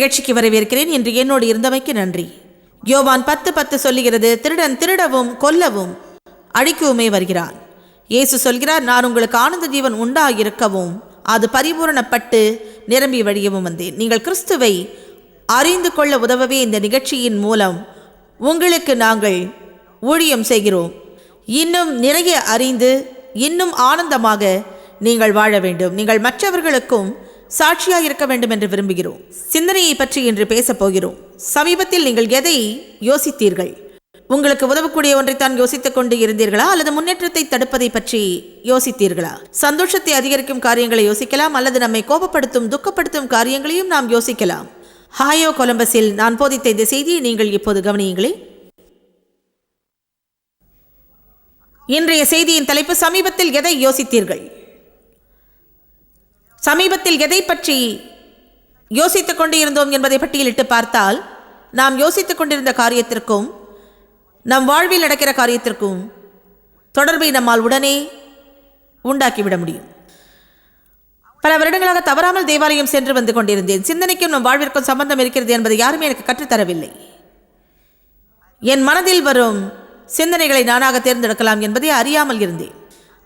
நிகழ்ச்சிக்கு வரவேற்கிறேன் என்று என்னோடு இருந்தமைக்கு நன்றி. யோவான் பத்து பத்து சொல்லுகிறது திருடன் திருடவும் கொல்லவும் அழிக்கவுமே வருகிறான். இயேசு சொல்கிறார் நான் உங்களுக்கு ஆனந்த ஜீவன் உண்டாயிருக்கவும் அது பரிபூரணப்பட்டு நிரம்பி வழியவும் வந்தேன். நீங்கள் கிறிஸ்துவை அறிந்து கொள்ள உதவவே இந்த நிகழ்ச்சியின் மூலம் உங்களுக்கு நாங்கள் ஊழியம் செய்கிறோம். இன்னும் நிறைய அறிந்து இன்னும் ஆனந்தமாக நீங்கள் வாழ வேண்டும். நீங்கள் மற்றவர்களுக்கும் சாட்சியாக இருக்க வேண்டும் என்று விரும்புகிறோம். சிந்தனையை பற்றி இன்று பேசப் போகிறோம். சமீபத்தில் நீங்கள் எதை யோசித்தீர்கள்? உங்களுக்கு உதவக்கூடிய ஒன்றைத்தான் யோசித்துக் கொண்டு இருந்தீர்களா? அல்லது முன்னேற்றத்தை தடுப்பதை பற்றி யோசித்தீர்களா? சந்தோஷத்தை அதிகரிக்கும் காரியங்களை யோசிக்கலாம். அல்லது நம்மை கோபப்படுத்தும் துக்கப்படுத்தும் காரியங்களையும் நாம் யோசிக்கலாம். ஹாயோ கொலம்பஸில் நான் போதித்த இந்த செய்தியை நீங்கள் இப்போது கவனியுங்களே. இன்றைய செய்தியின் தலைப்பு சமீபத்தில் எதை யோசித்தீர்கள்? சமீபத்தில் எதை பற்றி யோசித்துக் கொண்டு இருந்தோம் என்பதை பட்டியலிட்டு பார்த்தால் நாம் யோசித்துக் கொண்டிருந்த காரியத்திற்கும் நம் வாழ்வில் நடக்கிற காரியத்திற்கும் தொடர்பை நம்மால் உடனே உண்டாக்கிவிட முடியும். பல வருடங்களாக தவறாமல் தேவாலயம் சென்று வந்து கொண்டிருந்தேன். சிந்தனைக்கும் நம் வாழ்விற்கும் சம்பந்தம் இருக்கிறது என்பதை யாருமே எனக்கு கற்றுத்தரவில்லை என் மனதில் வரும் சிந்தனைகளை நானாக தேர்ந்தெடுக்கலாம் என்பதை அறியாமல் இருந்தேன்.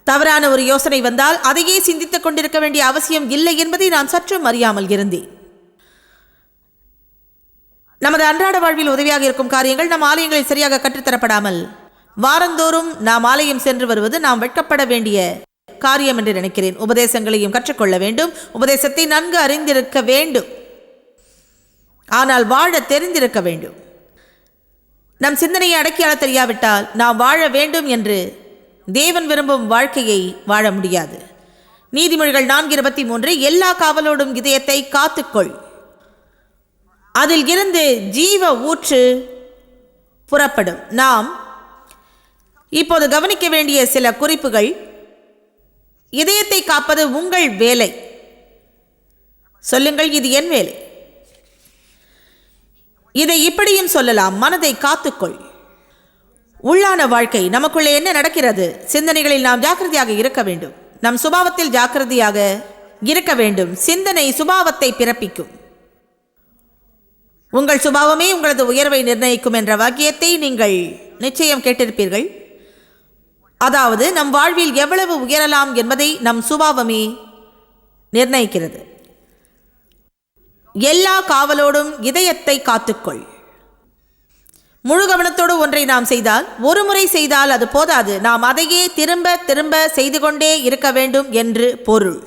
தவறான ஒரு யோசனை வந்தால் அதையே சிந்தித்துக் கொண்டிருக்க வேண்டிய அவசியம் இல்லை என்பதை நான் சற்றும் அறியாமல் இருந்தேன். நமது அன்றாட வாழ்வில் உதவியாக இருக்கும் காரியங்கள் நம் ஆலயங்களில் சரியாக கற்றுத்தரப்படாமல் வாரந்தோறும் நாம் ஆலயம் சென்று வருவது நாம் வெட்கப்பட வேண்டிய காரியம் என்று நினைக்கிறேன். உபதேசங்களையும் கற்றுக்கொள்ள வேண்டும். உபதேசத்தை நன்கு அறிந்திருக்க வேண்டும். ஆனால் வாழ தெரிந்திருக்க வேண்டும். நம் சிந்தனையை அடக்கியால தெரியாவிட்டால் நாம் வாழ வேண்டும் என்று தேவன் விரும்பும் வாழ்க்கையை வாழ முடியாது. நீதிமொழிகள் நான்கு இருபத்தி மூன்று எல்லா காவலோடும் இதயத்தை காத்துக்கொள். அதில் இருந்து ஜீவ ஊற்று புறப்படும். நாம் இப்போது கவனிக்க வேண்டிய சில குறிப்புகள். இதயத்தை காப்பது உங்கள் வேலை. சொல்லுங்கள் இது என் வேலை. இதை இப்படியும் சொல்லலாம். மனதை காத்துக்கொள். உள்ளான வாழ்க்கை நமக்குள்ளே என்ன நடக்கிறது? சிந்தனைகளில் நாம் ஜாக்கிரதையாக இருக்க வேண்டும். நம் சுபாவத்தில் ஜாக்கிரதையாக இருக்க வேண்டும். சிந்தனை சுபாவத்தை பிறப்பிக்கும். உங்கள் சுபாவமே உங்களது உயர்வை நிர்ணயிக்கும் என்ற வாக்கியத்தை நீங்கள் நிச்சயம் கேட்டிருப்பீர்கள். அதாவது நம் வாழ்வில் எவ்வளவு உயரலாம் என்பதை நம் சுபாவமே நிர்ணயிக்கிறது. எல்லா காவலோடும் இதயத்தை காத்துக்கொள். முழு கவனத்தோடு ஒன்றை நாம் செய்தால் ஒரு முறை செய்தால் அது போதாது. நாம் அதையே திரும்ப திரும்ப செய்து கொண்டே இருக்க வேண்டும் என்று பொருள்.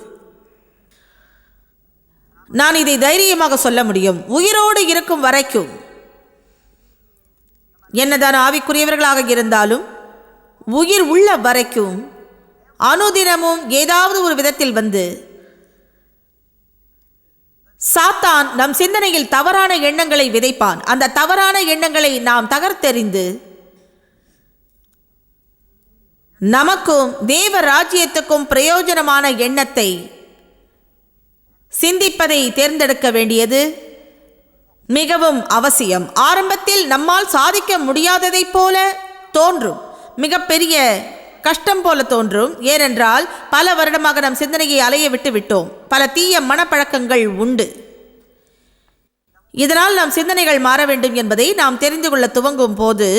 நான் இதை தைரியமாக சொல்ல முடியும். உயிரோடு இருக்கும் வரைக்கும் என்னதான் ஆவிக்குரியவர்களாக இருந்தாலும் உயிர் உள்ள வரைக்கும் அனுதினமும் ஏதாவது ஒரு விதத்தில் வந்து சாத்தான் நம் சிந்தனையில் தவறான எண்ணங்களை விதைப்பான். அந்த தவறான எண்ணங்களை நாம் தகர்த்தெறிந்து நமக்கும் தேவ ராஜ்யத்துக்கும் பிரயோஜனமான எண்ணத்தை சிந்திப்பதை தேர்ந்தெடுக்க வேண்டியது மிகவும் அவசியம். ஆரம்பத்தில் நம்மால் சாதிக்க முடியாததைப் போல தோன்றும். மிகப்பெரிய கஷ்டம் போல தோன்றும். ஏனென்றால் பல வருடமாக நம் சிந்தனையை அலைய விட்டு விட்டோம். பல தீய மனப்பழக்கங்கள் உண்டு. இதனால் நம் சிந்தனைகள் மாற வேண்டும் என்பதை நாம் தெரிந்து கொள்ள துவங்கும் போது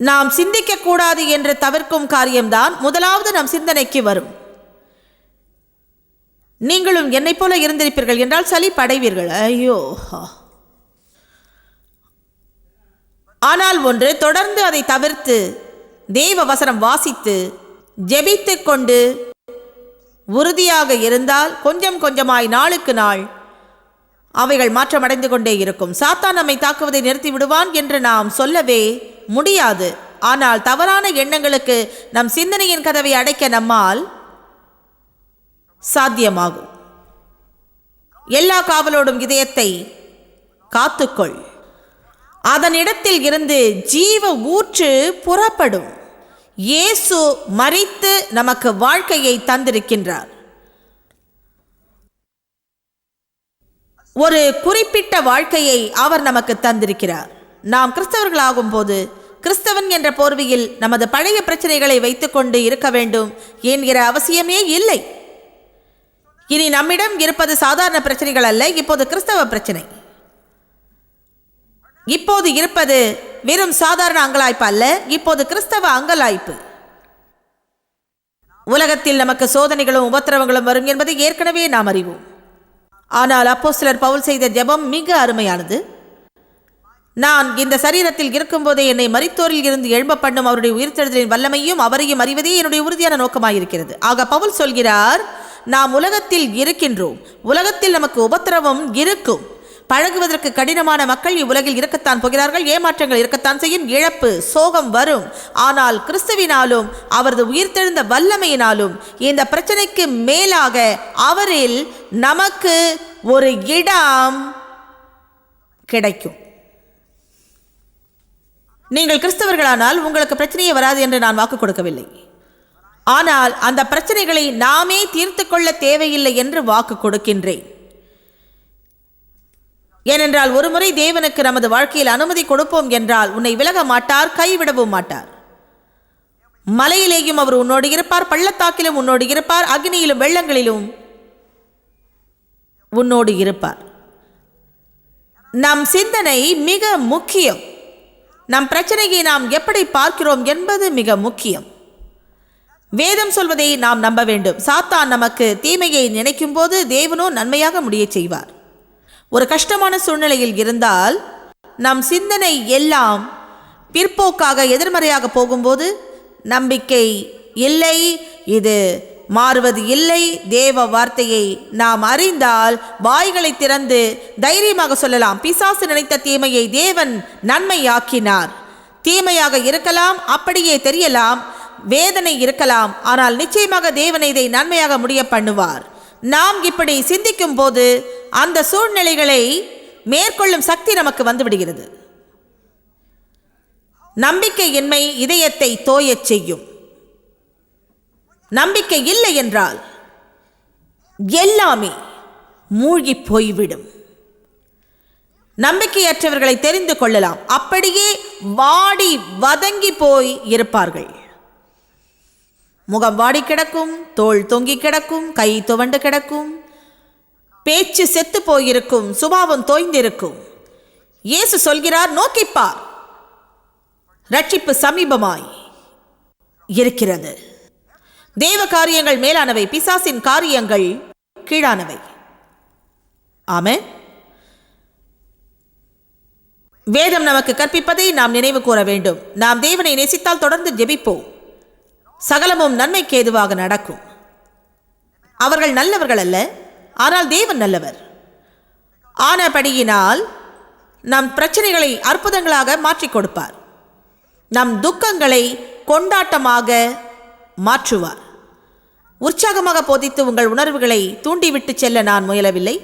நாம் சிந்திக்கக்கூடாது என்று தவிர்க்கும் காரியம்தான் முதலாவது நம் சிந்தனைக்கு வரும். நீங்களும் என்னைப் போல இருந்திருப்பீர்கள் என்றால் சளி படைவீர்கள். ஐயோ ஆனால் ஒன்று தொடர்ந்து அதை தவிர்த்து தெய்வ வசனம் வாசித்து ஜெபித்து கொண்டு உறுதியாக இருந்தால் கொஞ்சம் கொஞ்சமாய் நாளுக்கு நாள் அவைகள் மாற்றமடைந்து கொண்டே இருக்கும். சாத்தான் நம்மை தாக்குவதை நிறுத்தி விடுவான் என்று நாம் சொல்லவே முடியாது. ஆனால் தவறான எண்ணங்களுக்கு நம் சிந்தனையின் கதவை அடைக்க நம்மால் சாத்தியமாகும். எல்லா காவலோடும் இதயத்தை காத்துக்கொள். அதனிடத்தில் இருந்து ஜீவ ஊற்று புறப்படும். இயேசு மறித்து நமக்கு வாழ்க்கையை தந்திருக்கின்றார். ஒரு குறிப்பிட்ட வாழ்க்கையை அவர் நமக்கு தந்திருக்கிறார். நாம் கிறிஸ்தவர்களாகும் போது கிறிஸ்தவன் என்ற போர்வையில் நமது பழைய பிரச்சனைகளை வைத்துக்கொண்டு இருக்க வேண்டும் என்கிற அவசியமே இல்லை. இனி நம்மிடம் இருப்பது சாதாரண பிரச்சனைகள் அல்ல இப்போது கிறிஸ்தவ பிரச்சனை. இப்போது இருப்பது வெறும் சாதாரண அங்கலாய்ப்பு அல்ல இப்போது கிறிஸ்தவ அங்கலாய்ப்பு. உலகத்தில் நமக்கு சோதனைகளும் உபத்திரவங்களும் வரும் என்பதை ஏற்கனவே நாம் அறிவோம். ஆனால் அப்போ சிலர் பவுல் செய்த ஜெபம் மிக அருமையானது. நான் இந்த சரீரத்தில் இருக்கும்போதே என்னை மறித்தோரில் இருந்து எழும்ப பண்ணும் அவருடைய உயிர்த்தெழுதலின் வல்லமையும் அவரையும் அறிவதே என்னுடைய உறுதியான நோக்கமாயிருக்கிறது. ஆக பவுல் சொல்கிறார் நாம் உலகத்தில் இருக்கின்றோம். உலகத்தில் நமக்கு உபத்திரவம் இருக்கும். பழகுவதற்கு கடினமான மக்கள் இவ்வுலகில் இருக்கத்தான் போகிறார்கள். ஏமாற்றங்கள் இருக்கத்தான் செய்யும். இழப்பு சோகம் வரும். ஆனால் கிறிஸ்துவினாலும் அவரது உயிர்த்தெழுந்த வல்லமையினாலும் இந்த பிரச்சனைக்கு மேலாக அவரில் நமக்கு ஒரு இடம் கிடைக்கும். நீங்கள் கிறிஸ்தவர்களானால் உங்களுக்கு பிரச்சனையே வராது என்று நான் வாக்கு கொடுக்கவில்லை. ஆனால் அந்த பிரச்சனைகளை நாமே தீர்த்து கொள்ள தேவையில்லை என்று வாக்கு கொடுக்கின்றேன். ஏனென்றால் ஒருமுறை தேவனுக்கு நமது வாழ்க்கையில் அனுமதி கொடுப்போம் என்றால் உன்னை விலக மாட்டார் கைவிடவும் மாட்டார். மலையிலேயும் அவர் உன்னோடு இருப்பார் பள்ளத்தாக்கிலும் உன்னோடு இருப்பார் அக்னியிலும் வெள்ளங்களிலும் உன்னோடு இருப்பார். நம் சிந்தனை மிக முக்கியம். நம் பிரச்சனையை நாம் எப்படி பார்க்கிறோம் என்பது மிக முக்கியம். வேதம் சொல்வதை நாம் நம்ப வேண்டும். சாத்தான் நமக்கு தீமையை நினைக்கும் போது தேவனோ நன்மையாக முடியச் செய்வார். ஒரு கஷ்டமான சூழ்நிலையில் இருந்தால் நம் சிந்தனை எல்லாம் பிற்போக்காக எதிர்மறையாக போகும்போது நம்பிக்கை இல்லை இது மாறுவது இல்லை. தேவ வார்த்தையை நாம் அறிந்தால் வாய்களை திறந்து தைரியமாக சொல்லலாம். பிசாசு நினைத்த தீமையை தேவன் நன்மையாக்கினார். தீமையாக இருக்கலாம் அப்படியே தெரியலாம். வேதனை இருக்கலாம் ஆனால் நிச்சயமாக தேவன் இதை நன்மையாக முடிய பண்ணுவார். நாம் இப்படி சிந்திக்கும் போது அந்த சூழ்நிலைகளை மேற்கொள்ளும் சக்தி நமக்கு வந்துவிடுகிறது. நம்பிக்கையின்மை இதயத்தை தோயச் செய்யும். நம்பிக்கை இல்லை என்றால் எல்லாமே மூழ்கி போய்விடும். நம்பிக்கையற்றவர்களை தெரிந்து கொள்ளலாம். அப்படியே வாடி வதங்கி போய் இருப்பார்கள். முகம் வாடி கிடக்கும் தோள் தொங்கி கிடக்கும் கை துவண்டு கிடக்கும். பேச்சு செத்து போயிருக்கும் சுபாவம் தோய்ந்திருக்கும். இயேசு சொல்கிறார் நோக்கிப்பார் ரட்சிப்பு சமீபமாய் இருக்கிறது. தேவ காரியங்கள் மேலானவை பிசாசின் காரியங்கள் கீழானவை. ஆமே வேதம் நமக்கு கற்பிப்பதை நாம் நினைவு கூற வேண்டும். நாம் தேவனை நேசித்தால் தொடர்ந்து ஜெபிப்போம். சகலமும் நன்மைக்கு ஏதுவாக நடக்கும். அவர்கள் நல்லவர்கள் அல்ல ஆனால் தேவன் நல்லவர். ஆனபடியினால் நம் பிரச்சனைகளை அற்புதங்களாக மாற்றிக் கொடுப்பார். நம் துக்கங்களை கொண்டாட்டமாக மாற்றுவார். உற்சாகமாக போதித்து உங்கள் உணர்வுகளை தூண்டிவிட்டு செல்ல நான் முயலவில்லை.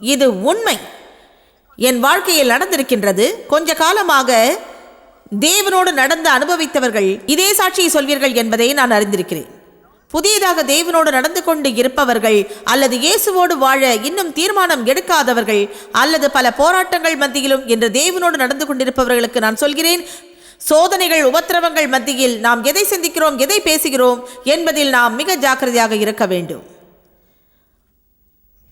இது உண்மை. என் வாழ்க்கையில் நடந்திருக்கின்றது. கொஞ்ச காலமாக தேவனோடு நடந்து அனுபவித்தவர்கள் இதே சாட்சியை சொல்வீர்கள் என்பதை நான் அறிந்திருக்கிறேன். புதியதாக தேவனோடு நடந்து கொண்டு இருப்பவர்கள் அல்லது இயேசுவோடு வாழ இன்னும் தீர்மானம் எடுக்காதவர்கள் அல்லது பல போராட்டங்கள் மத்தியிலும் என்று தேவனோடு நடந்து கொண்டிருப்பவர்களுக்கு நான் சொல்கிறேன் சோதனைகள் உபத்திரவங்கள் மத்தியில் நாம் எதை சிந்திக்கிறோம் எதை பேசுகிறோம் என்பதில் நாம் மிக ஜாக்கிரதையாக இருக்க வேண்டும்.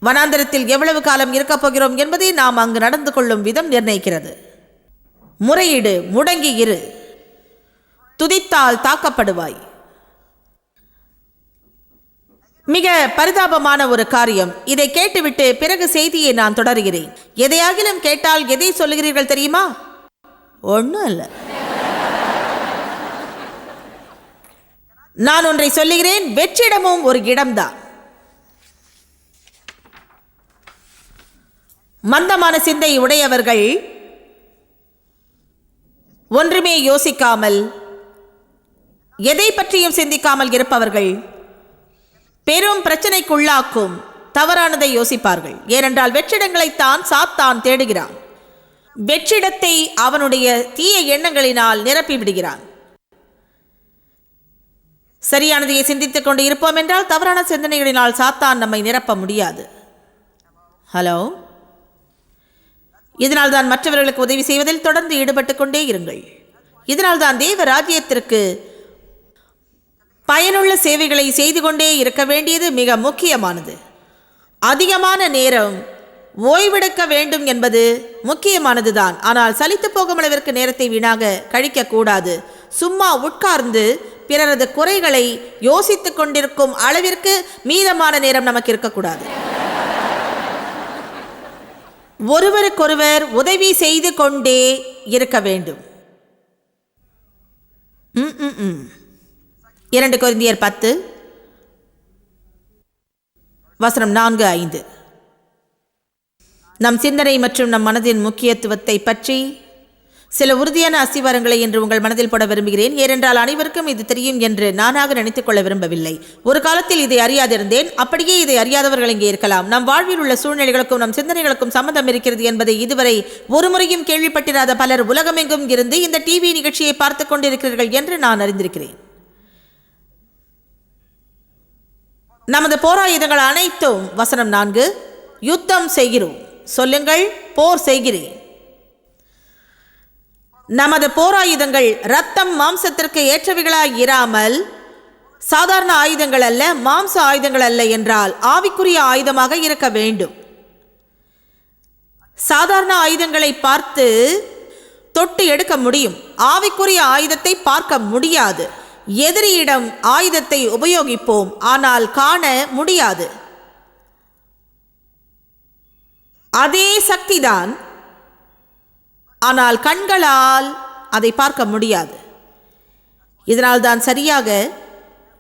வனாந்தரத்தில் எவ்வளவு காலம் இருக்கப் போகிறோம் என்பதை நாம் அங்கு நடந்து கொள்ளும் விதம் நிர்ணயிக்கிறது. முறையீடு முடங்கி இரு. துதித்தால் தாக்கப்படுவாய். மிக பரிதாபமான ஒரு காரியம். இதை கேட்டுவிட்டு பிறகு செய்தியை நான் தொடர்கிறேன். எதையாகிலும் கேட்டால் எதை சொல்லுகிறீர்கள் தெரியுமா? ஒன்றும் இல்லை. நான் ஒன்றை சொல்லுகிறேன் வெற்றிடமும் ஒரு இடம்தான். மந்தமான சிந்தை உடையவர்கள் ஒன்றுமே யோசிக்காமல் எதை பற்றியும் சிந்திக்காமல் இருப்பவர்கள் பெரும் பிரச்சனைக்குள்ளாக்கும் தவறானதை யோசிப்பார்கள். ஏனென்றால் வெற்றிடங்களைத்தான் சாத்தான் தேடுகிறான். வெற்றிடத்தை அவனுடைய தீய எண்ணங்களினால் நிரப்பி விடுகிறான். சரியானதையை சிந்தித்துக் கொண்டு இருப்போம் என்றால் தவறான சிந்தனைகளினால் சாத்தான் நம்மை நிரப்ப முடியாது. ஹலோ? இதனால் தான் மற்றவர்களுக்கு உதவி செய்வதில் தொடர்ந்து ஈடுபட்டு கொண்டே இருங்கள். இதனால் தான் தேவ ராஜ்யத்திற்கு பயனுள்ள சேவைகளை செய்து கொண்டே இருக்க வேண்டியது மிக முக்கியமானது. அதிகமான நேரம் ஓய்வெடுக்க வேண்டும் என்பது முக்கியமானது தான் ஆனால் சலித்து போகும் அளவிற்கு நேரத்தை வீணாக கழிக்கக்கூடாது சும்மா உட்கார்ந்து பிறரது குறைகளை யோசித்துக் கொண்டிருக்கும் அளவிற்கு மீதமான நேரம் நமக்கு இருக்கக்கூடாது. ஒருவருக்கொருவர் உதவி செய்து கொண்டே இருக்க வேண்டும். ம், ம், ம். இரண்டு குருந்தியர் பத்து. வசனம் நான்கு ஐந்து. நம் சிந்தனை மற்றும் நம் மனதின் முக்கியத்துவத்தை பற்றி சில உறுதியான அஸ்திவாரங்களை என்று உங்கள் மனதில் போட விரும்புகிறேன். ஏனென்றால் அனைவருக்கும் இது தெரியும் என்று நானாக நினைத்துக் கொள்ள விரும்பவில்லை. ஒரு காலத்தில் இதை அறியாதிருந்தேன். அப்படியே இதை அறியாதவர்கள் இங்கே இருக்கலாம். நம் வாழ்வில் உள்ள சூழ்நிலைகளுக்கும் நம் சிந்தனைகளுக்கும் சம்மந்தம் இருக்கிறது என்பதை இதுவரை ஒரு முறையும் கேள்விப்பட்டிராத பலர் உலகமெங்கும் இருந்து இந்த டிவி நிகழ்ச்சியை பார்த்து கொண்டிருக்கிறீர்கள் என்று நான் அறிந்திருக்கிறேன். நமது போராயுதங்கள் அனைத்தும் வசனம் நான்கு யுத்தம் செய்கிறோம். சொல்லுங்கள் போர் செய்கிறேன். நமது போராயுதங்கள் ரத்தம் மாம்சத்திற்கு ஏற்றவைகளாய் இராமல் சாதாரண ஆயுதங்கள் அல்ல மாம்ச ஆயுதங்கள் அல்ல என்றால் ஆவிக்குரிய ஆயுதமாக இருக்க வேண்டும். சாதாரண ஆயுதங்களை பார்த்து தொட்டு எடுக்க முடியும். ஆவிக்குரிய ஆயுதத்தை பார்க்க முடியாது. எதிரியிடம் ஆயுதத்தை உபயோகிப்போம் ஆனால் காண முடியாது. அதே சக்திதான் ஆனால் கண்களால் அதை பார்க்க முடியாது. இதனால் தான் சரியாக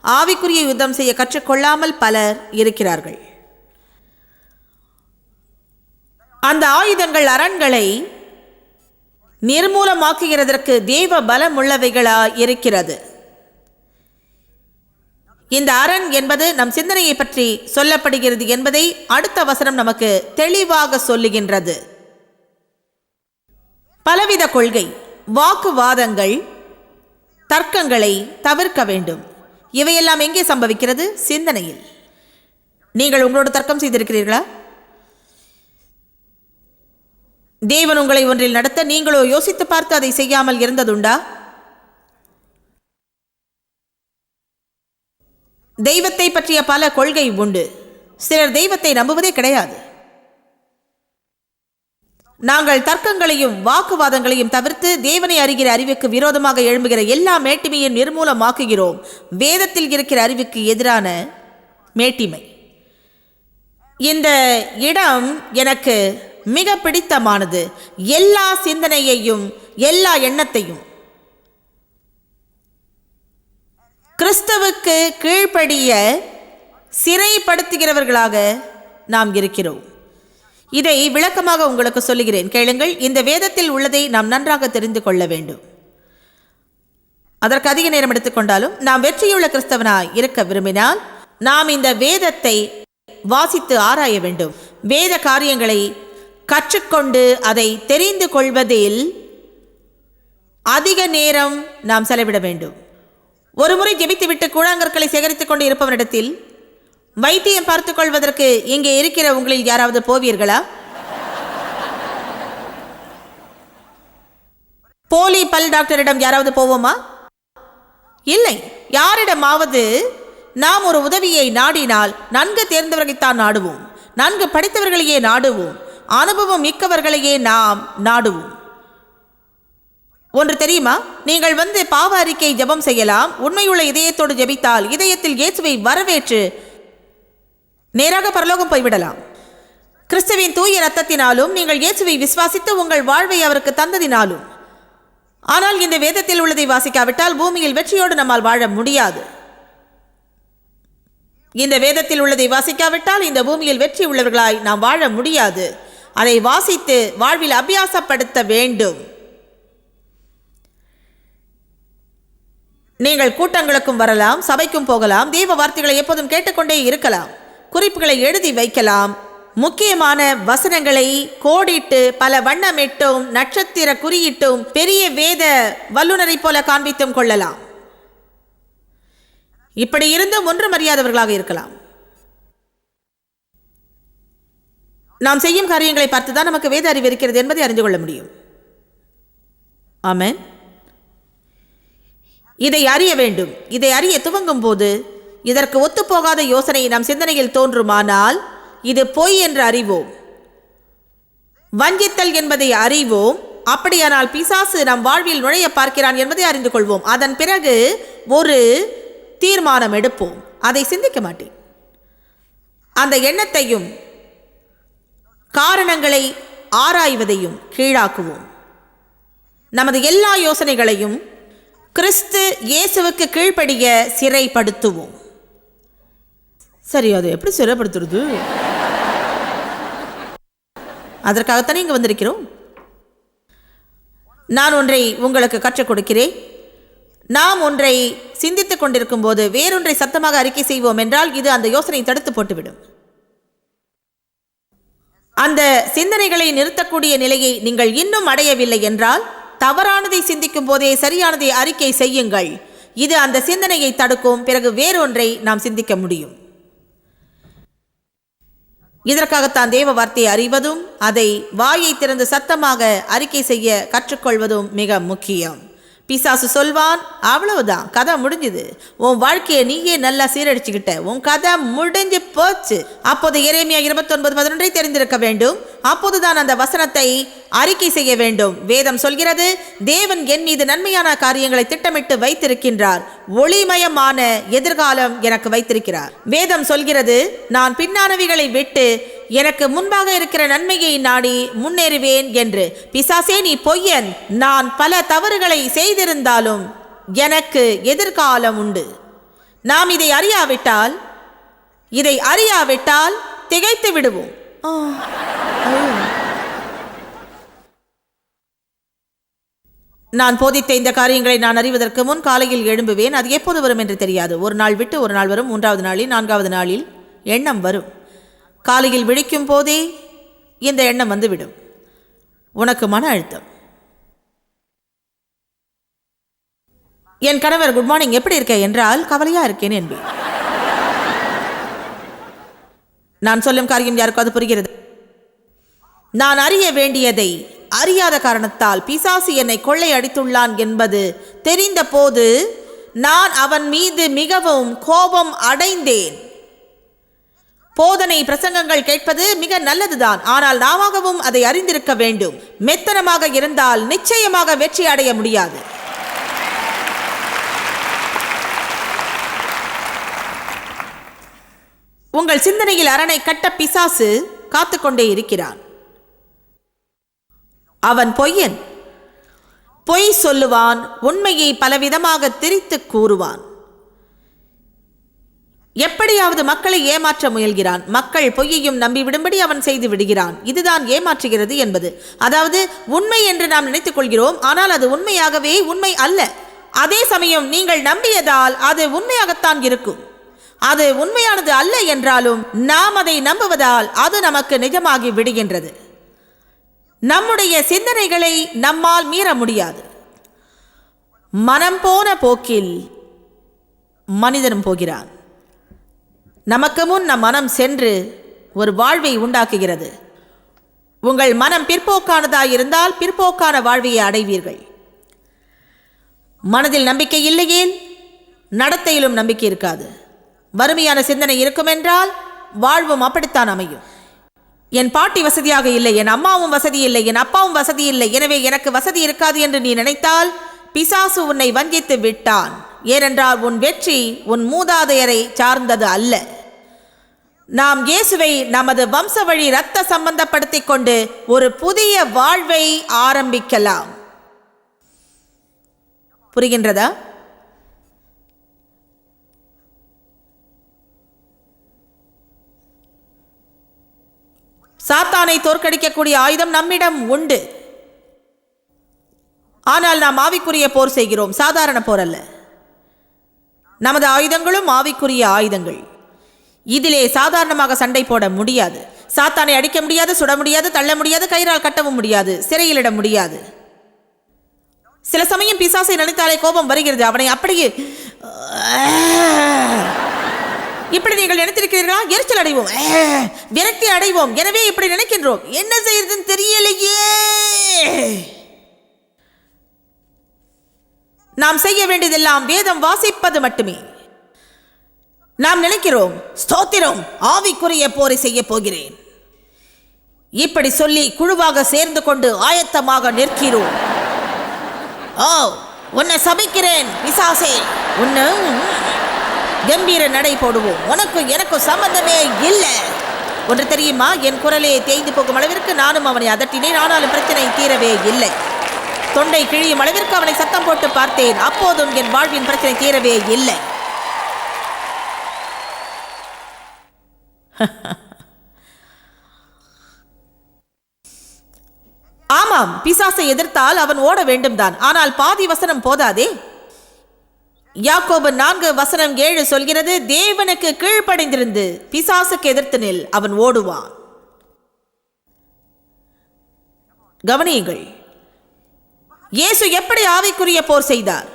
ஆவிக்குரிய யுத்தம் செய்ய கற்றுக்கொள்ளாமல் பலர் இருக்கிறார்கள். அந்த ஆயுதங்கள் அரண்களை நிர்மூலமாக்குகிறதற்கு தேவ பலம் உள்ளவைகளா இருக்கிறது. இந்த அரண் என்பது நம் சிந்தனையை பற்றி சொல்லப்படுகிறது என்பதை அடுத்த வசனம் நமக்கு தெளிவாக சொல்லுகின்றது. பலவித கொள்கை வாக்குவாதங்கள் தர்க்கங்களை தவிர்க்க வேண்டும். இவையெல்லாம் எங்கே சம்பவிக்கிறது? சிந்தனையில். நீங்கள் உங்களோட தர்க்கம் செய்திருக்கிறீர்களா? தேவன் உங்களை ஒன்றில் நடத்த நீங்களோ யோசித்து பார்த்து அதை செய்யாமல் இருந்ததுண்டா? தெய்வத்தை பற்றிய பல கொள்கை உண்டு. சிலர் தெய்வத்தை நம்புவதே கிடையாது. நாங்கள் தர்க்கங்களையும் வாக்குவாதங்களையும் தவிர்த்து தேவனை அறிகிற அறிவுக்கு விரோதமாக எழும்புகிற எல்லா மேட்டிமையும் நிர்மூலமாக்குகிறோம். வேதத்தில் இருக்கிற அறிவுக்கு எதிரான மேட்டிமை. இந்த இடம் எனக்கு மிக பிடித்தமானது. எல்லா சிந்தனையையும் எல்லா எண்ணத்தையும். கிறிஸ்தவுக்கு கீழ்ப்படிய சிறைப்படுத்துகிறவர்களாக நாம் இருக்கிறோம். இதை விளக்கமாக உங்களுக்கு சொல்லுகிறேன். கேளுங்கள் இந்த வேதத்தில் உள்ளதை நாம் நன்றாக தெரிந்து கொள்ள வேண்டும். அதற்கு அதிக நேரம் எடுத்துக்கொண்டாலும் நாம் வெற்றியுள்ள கிறிஸ்தவனாய் இருக்க விரும்பினால் நாம் இந்த வேதத்தை வாசித்து ஆராய வேண்டும். வேத காரியங்களை கற்றுக்கொண்டு அதை தெரிந்து கொள்வதில் அதிக நேரம் நாம் செலவிட வேண்டும். ஒரு முறை ஜெபித்துவிட்டு கூழாங்கற்களை சேகரித்துக் கொண்டு இருப்பவரிடத்தில் வைத்தியம் பார்த்து கொள்வதற்கு இங்கே இருக்கிற உங்களில் யாராவது போவீர்களா? போலி பல் டாக்டரிடம் யாராவது போவோமா? இல்லை. யாரிடமாவது நாம் ஒரு உதவியை நாடினால் நன்கு தேர்ந்தவர்களைத்தான் நாடுவோம். நன்கு படித்தவர்களையே நாடுவோம். அனுபவம் மிக்கவர்களையே நாம் நாடுவோம். ஒன்று தெரியுமா? நீங்கள் வந்து பாவ அறிக்கை ஜெபம் செய்யலாம். உண்மையுள்ள இதயத்தோடு ஜெபித்தால் இதயத்தில் இயேசுவை வரவேற்று நேராக பரலோகம் போய்விடலாம். கிறிஸ்துவின் தூய ரத்தத்தினாலும் நீங்கள் இயேசுவை விசுவாசித்து உங்கள் வாழ்வை அவருக்கு தந்ததினாலும். ஆனால் இந்த வேதத்தில் உள்ளதை வாசிக்காவிட்டால் பூமியில் வெற்றியோடு நம்மால் வாழ முடியாது. இந்த வேதத்தில் உள்ளதை வாசிக்காவிட்டால் இந்த பூமியில் வெற்றி உள்ளவர்களாய் நாம் வாழ முடியாது. அதை வாசித்து வாழ்வில் அபியாசப்படுத்த வேண்டும். நீங்கள் கூட்டங்களுக்கும் வரலாம் சபைக்கும் போகலாம் தெய்வ வார்த்தைகளை எப்போதும் கேட்டுக்கொண்டே இருக்கலாம். குறிப்புகளை எழுதி வைக்கலாம். முக்கியமான வசனங்களை கோடிட்டு பல வண்ணமிட்டும் நட்சத்திர குறியிட்டும் பெரிய வேத வல்லுநரை போல காண்பித்தும் கொள்ளலாம். இப்படி இருந்தும் ஒன்றும் அறியாதவர்களாக இருக்கலாம். நாம் செய்யும் காரியங்களை பார்த்து தான் நமக்கு வேத அறிவு இருக்கிறது என்பதை அறிந்து கொள்ள முடியும். ஆமென். இதை அறிய வேண்டும். இதை அறிய துவங்கும் போது இதற்கு ஒத்துப்போகாத யோசனை நம் சிந்தனையில் தோன்றுமானால் இது பொய் என்று அறிவோம். வஞ்சித்தல் என்பதை அறிவோம். அப்படியானால் பிசாசு நம் வாழ்வில் நுழைய பார்க்கிறான் என்பதை அறிந்து கொள்வோம். அதன் பிறகு ஒரு தீர்மானம் எடுப்போம். அதை சிந்திக்க மாட்டேன். அந்த எண்ணத்தையும் காரணங்களை ஆராய்வதையும் கீழாக்குவோம். நமது எல்லா யோசனைகளையும் கிறிஸ்து இயேசுவுக்கு கீழ்ப்படிய சிறைப்படுத்துவோம். சரி அதை எப்படி சிறைப்படுத்துறது? அதற்காகத்தானே இங்கே வந்திருக்கிறோம். நான் ஒன்றை உங்களுக்கு கற்றுக் கொடுக்கிறேன். நாம் ஒன்றை சிந்தித்துக் கொண்டிருக்கும் போது வேறொன்றை சத்தமாக அறிக்கை செய்வோம் என்றால் இது அந்த யோசனையை தடுத்து போட்டுவிடும். அந்த சிந்தனைகளை நிறுத்தக்கூடிய நிலையை நீங்கள் இன்னும் அடையவில்லை என்றால் தவறானதை சிந்திக்கும் போதே சரியானதை அறிக்கை செய்யுங்கள். இது அந்த சிந்தனையை தடுக்கும் பிறகு வேறொன்றை நாம் சிந்திக்க முடியும். இதற்காகத்தான் தேவ வார்த்தையை அறிவதும் அதை வாயை திறந்து சத்தமாக அறிக்கை செய்ய கற்றுக்கொள்வதும் மிக முக்கியம். பிசாசு சொல்வான் அவ்வளவுதான் கதை முடிஞ்சுது. உன் வாழ்க்கையை நீயே நல்லா சீரடிச்சுக்கிட்ட. உன் கதை முடிஞ்சு போச்சு. அப்போது இறைமையா இருபத்தொன்பது பதினொன்றை தெரிந்திருக்க வேண்டும். அப்போதுதான் அந்த வசனத்தை அறிக்கை செய்ய வேண்டும். வேதம் சொல்கிறது தேவன் என் மீது நன்மையான காரியங்களை திட்டமிட்டு வைத்திருக்கின்றார். ஒளிமயமான எதிர்காலம் எனக்கு வைத்திருக்கிறார். வேதம் சொல்கிறது நான் பின்னானவைகளை விட்டு எனக்கு முன்பாக இருக்கிற நன்மையை நாடி முன்னேறுவேன் என்று. பிசாசே நீ பொய்யன். நான் பல தவறுகளை செய்திருந்தாலும் எனக்கு எதிர்காலம் உண்டு. நாம் இதை அறியாவிட்டால் இதை அறியாவிட்டால் திகைத்து விடுவோம். நான் போதித்த இந்த காரியங்களை நான் அறிவதற்கு முன் காலையில் எழும்புவேன். அது எப்போது வரும் என்று தெரியாது. ஒரு நாள் விட்டு ஒரு நாள் வரும். மூன்றாவது நாளில் நான்காவது நாளில் எண்ணம் வரும். காலையில் விழிக்கும் போதே இந்த எண்ணம் வந்துவிடும். உனக்கு மன அழுத்தம். என் கணவர் குட் மார்னிங் எப்படி இருக்க? என்றால் கவலையா இருக்கேன் என்பேன். நான் சொல்லும் காரியம் யாருக்கும் அது புரிகிறது? நான் அறிய வேண்டியதை அறியாத காரணத்தால் பிசாசு என்னை கொள்ளை அடித்துள்ளான் என்பது தெரிந்த போது நான் அவன் மீது மிகவும் கோபம் அடைந்தேன். போதனை பிரசங்கங்கள் கேட்பது மிக நல்லதுதான். ஆனால் நாமாகவும் அதை அறிந்திருக்க வேண்டும். மெத்தனமாக இருந்தால் நிச்சயமாக வெற்றி அடைய முடியாது. உங்கள் சிந்தனையில் அரணை கட்ட பிசாசு காத்துக்கொண்டே இருக்கிறான். அவன் பொய்யன். பொய் சொல்லுவான் உண்மையை பலவிதமாக திரித்து கூறுவான். எப்படியாவது மக்களை ஏமாற்ற முயல்கிறான். மக்கள் பொய்யையும் நம்பிவிடும்படி அவன் செய்து விடுகிறான். இதுதான் ஏமாற்றுகிறது என்பது. அதாவது உண்மை என்று நாம் நினைத்துக் கொள்கிறோம். ஆனால் அது உண்மையாகவே உண்மை அல்ல. அதே சமயம் நீங்கள் நம்பியதால் அது உண்மையாகத்தான் இருக்கும். அது உண்மையானது அல்ல என்றாலும் நாம் அதை நம்புவதால் அது நமக்கு நிஜமாகி விடுகின்றது. நம்முடைய சிந்தனைகளை நம்மால் மீற முடியாது. மனம் போன போக்கில் மனிதனும் போகிறான். நமக்கு முன் நம் மனம் சென்று ஒரு வாழ்வை உண்டாக்குகிறது. உங்கள் மனம் பிற்போக்கானதாக இருந்தால் பிற்போக்கான வாழ்வையை அடைவீர்கள். மனதில் நம்பிக்கை இல்லையேல் நடத்தையிலும் நம்பிக்கை இருக்காது. வறுமையான சிந்தனை இருக்குமென்றால் வாழ்வும் அப்படித்தான் அமையும். என் பாட்டி வசதியாக இல்லை என் அம்மாவும் வசதி இல்லை என் அப்பாவும் வசதி இல்லை எனவே எனக்கு வசதி இருக்காது என்று நீ நினைத்தால் பிசாசு உன்னை வஞ்சித்து விட்டான். ஏனென்றால் உன் வெற்றி உன் மூதாதையரை சார்ந்தது அல்ல. நாம் இயேசுவை நமது வம்ச வழி இரத்த சம்பந்தப்படுத்திக் கொண்டு ஒரு புதிய வாழ்வை ஆரம்பிக்கலாம். புரிகின்றதா? சாத்தானை தோற்கடிக்கக்கூடிய ஆயுதம் நம்மிடம் உண்டு. ஆனால் நாம் ஆவிக்குரிய போர் செய்கிறோம். சாதாரண போர் அல்ல. நமது ஆயுதங்களும் ஆவிக்குரிய ஆயுதங்கள். இதிலே சாதாரணமாக சண்டை போட முடியாது. சாத்தானை அடிக்க முடியாது சுட முடியாது தள்ள முடியாது கயிறால் கட்டவும் முடியாது சிறையிலிட முடியாது. சில சமயம் பிசாசை நினைத்தாலே கோபம் வருகிறது. அவனை அப்படியே இப்படி நீங்கள் நினைத்திருக்கிறீர்களா? எரிச்சல் அடைவோம். விரக்தி அடைவோம். எனவே இப்படி நினைக்கின்றோம். என்ன செய்யறதுன்னு தெரியலையே. நாம் செய்ய வேண்டியதெல்லாம் வேதம் வாசிப்பது மட்டுமே. நாம் நினைக்கிறோம் ஸ்தோத்திரம் ஆவிக்குரிய போரை செய்ய போகிறேன். இப்படி சொல்லி குழுவாக சேர்ந்து கொண்டு ஆயத்தமாக நிற்கிறோம். ஓ உன்னை சபிக்கிறேன் விசாசே உன்னை கம்பீர நடை போடுவோம். உனக்கு எனக்கும் சம்பந்தமே இல்லை. ஒன்று தெரியுமா? என் குரலே தேய்ந்து போகும் அளவிற்கு நானும் அவனை அதட்டினேன். ஆனாலும் பிரச்சனை தீரவே இல்லை. தொண்டை கிழியும் அளவிற்கு அவனை சத்தம் போட்டு பார்த்தேன். அப்போதும் என் வாழ்வின் பிரச்சனை தீரவே இல்லை. ஆமாம் பிசாசை எதிர்த்தால் அவன் ஓட வேண்டும் தான் ஆனால் பாதி வசனம் போதாதே. யாக்கோபு நான்கு வசனம் ஏழு சொல்கிறது தேவனுக்கு கீழ்ப்படைந்திருந்து பிசாசுக்கு எதிர்த்து நில் அவன் ஓடுவான். கவனியுங்கள் இயேசு எப்படி ஆவிக்குரிய போர் செய்தார்?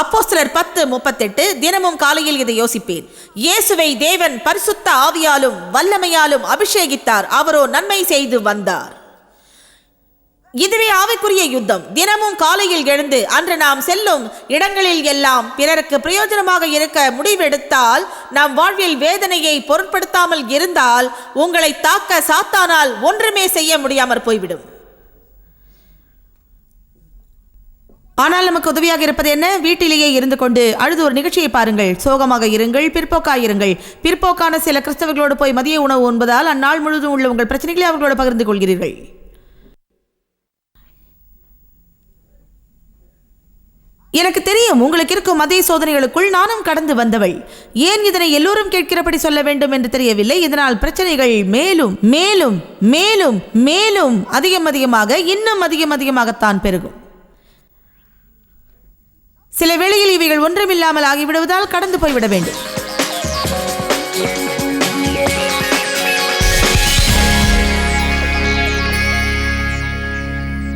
அப்போ சிலர் பத்து முப்பத்தெட்டு தினமும் காலையில் இதை யோசிப்பேன் இயேசுவை தேவன் பரிசுத்த ஆவியாலும் வல்லமையாலும் அபிஷேகித்தார். அவரோ நன்மை செய்து வந்தார். இதுவே ஆவிக்குரிய யுத்தம். தினமும் காலையில் எழுந்து அன்று நாம் செல்லும் இடங்களில் எல்லாம் பிறருக்கு பிரயோஜனமாக இருக்க முடிவெடுத்தால் நம் வாழ்வில் வேதனையை பொருட்படுத்தாமல் இருந்தால் உங்களை தாக்க சாத்தானால் ஒன்றுமே செய்ய முடியாமற் போய்விடும். ஆனால் நமக்கு உதவியாக இருப்பது என்ன? வீட்டிலேயே இருந்து கொண்டு அழுது ஒரு நிகழ்ச்சியை பாருங்கள். சோகமாக இருங்கள் பிற்போக்காயிருங்கள். பிற்போக்கான சில கிறிஸ்தவர்களோடு போய் மதிய உணவு உண்பதால் அந்நாள் முழுவதும் உள்ள உங்கள் பிரச்சனைகளை அவர்களோடு பகிர்ந்து கொள்கிறீர்கள். எனக்கு தெரியும் உங்களுக்கு இருக்கும் மதிய சோதனைகளுக்குள் நானும் கடந்து வந்தவள். ஏன் இதனை எல்லோரும் கேட்கிறபடி சொல்ல வேண்டும் என்று தெரியவில்லை. இதனால் பிரச்சனைகள் மேலும் மேலும் மேலும் மேலும் அதிகம் அதிகமாக இன்னும் அதிகம் அதிகமாகத்தான் பெருகும். சில வேளையில் இவைகள் ஒன்றுமில்லாமல் ஆகிவிடுவதால் கடந்து போய்விட வேண்டும்.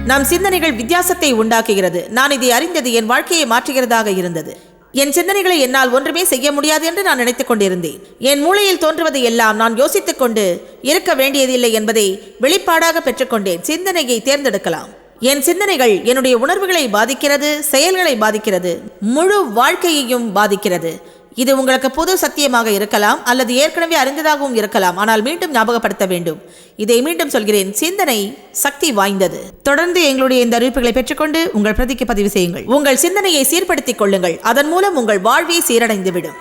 நம் சிந்தனைகள் வித்தியாசத்தை உண்டாக்குகிறது. நான் இதை அறிந்தது என் வாழ்க்கையை மாற்றுகிறதாக இருந்தது. என் சிந்தனைகளை என்னால் ஒன்றுமே செய்ய முடியாது என்று நான் நினைத்துக் கொண்டிருந்தேன். என் மூளையில் தோன்றுவதை எல்லாம் நான் யோசித்துக் கொண்டு இருக்க வேண்டியதில்லை என்பதை வெளிப்பாடாக பெற்றுக்கொண்டேன் சிந்தனையை தேர்ந்தெடுக்கலாம். என் சிந்தனைகள் என்னுடைய உணர்வுகளை பாதிக்கிறது செயல்களை பாதிக்கிறது முழு வாழ்க்கையையும் பாதிக்கிறது. இது உங்களுக்கு புது சத்தியமாக இருக்கலாம் அல்லது ஏற்கனவே அறிந்ததாகவும் இருக்கலாம் ஆனால் மீண்டும் ஞாபகப்படுத்த வேண்டும். இதை மீண்டும் சொல்கிறேன் சிந்தனை சக்தி வாய்ந்தது. தொடர்ந்து எங்களுடைய இந்த அறிவிப்புகளை பெற்றுக்கொண்டு உங்கள் பிரதிக்கு பதிவு செய்யுங்கள். உங்கள் சிந்தனையை சீர்படுத்திக் கொள்ளுங்கள். அதன் மூலம் உங்கள் வாழ்வே சீரடைந்துவிடும்.